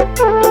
আমার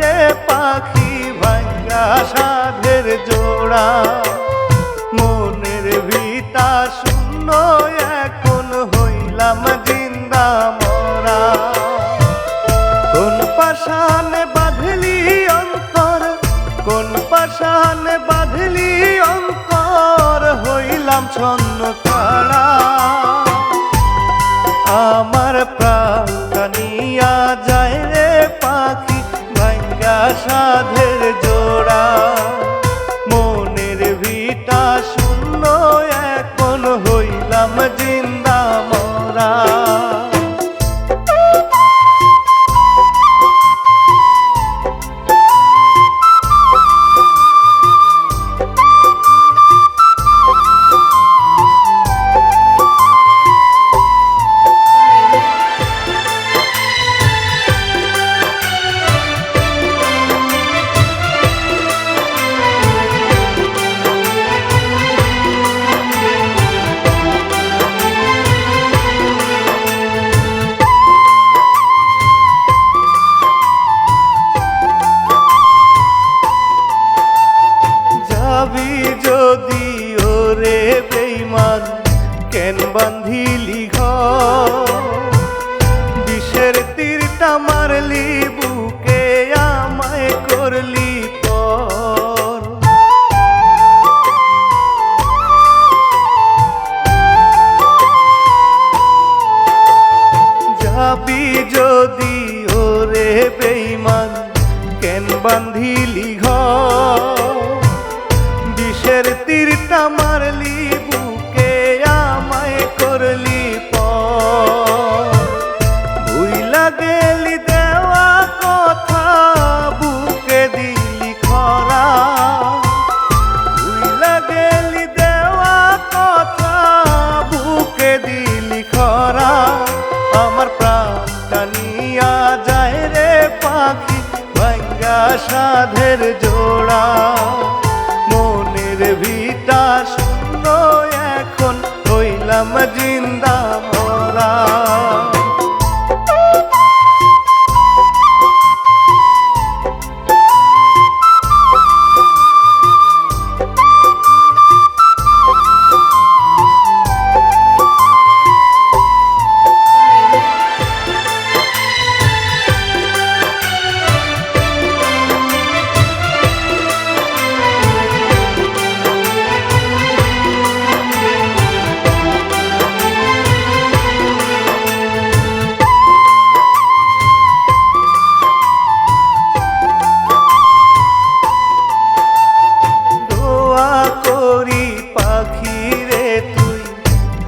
রে পাখি ভাঙ্গা সাধের জোড়া। মনের ভিটা শূন্য, এখন হইলাম জিন্দা মরা। কোন পাশানে বাঁধলি অন্তর, কোন পাশানে বাঁধলি অন্তর, হইলাম ছন্ন তারা আমার প্রাণিয়া সাধের জোড়া বান্ধিলি ঘর বিষের তীরটা মারলি, বুকে আমায় করলি পর। যাবি যদি ওরে বেইমান কেন বান্ধিলি ঘর বিষের তীরটা মারলি সাধের জোড়া। মনের ভিটা শূন্য এখন হইলাম জিন্দা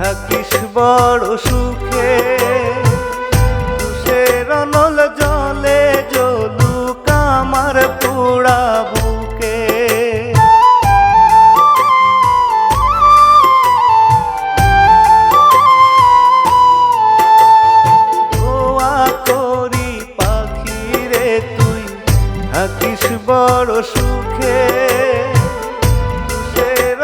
থাকিস বড় সুখে। তুষের নল জলে জলুক আমার পোড়া বুকে। করি পাখি রে তুই, থাকিস বড় সুখে। তুষের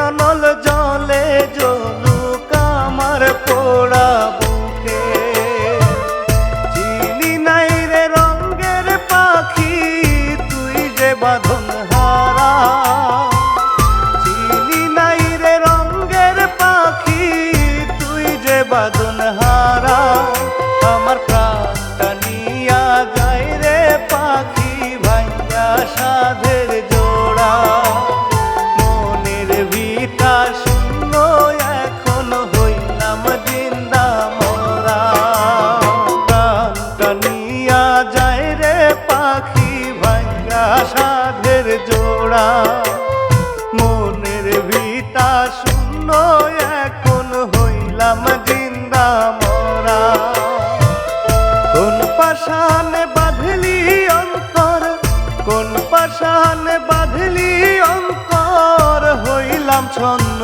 যায় রে পাখি, ভাঙ্গা সাধের জোড়া। মনের ভিতা শূন্য, এখন হইলাম জিন্দা মরা। কোন পাশান বাঁধলি অন্তর, কোন পাশান বাঁধলি অন্তর, হইলাম ছন্ন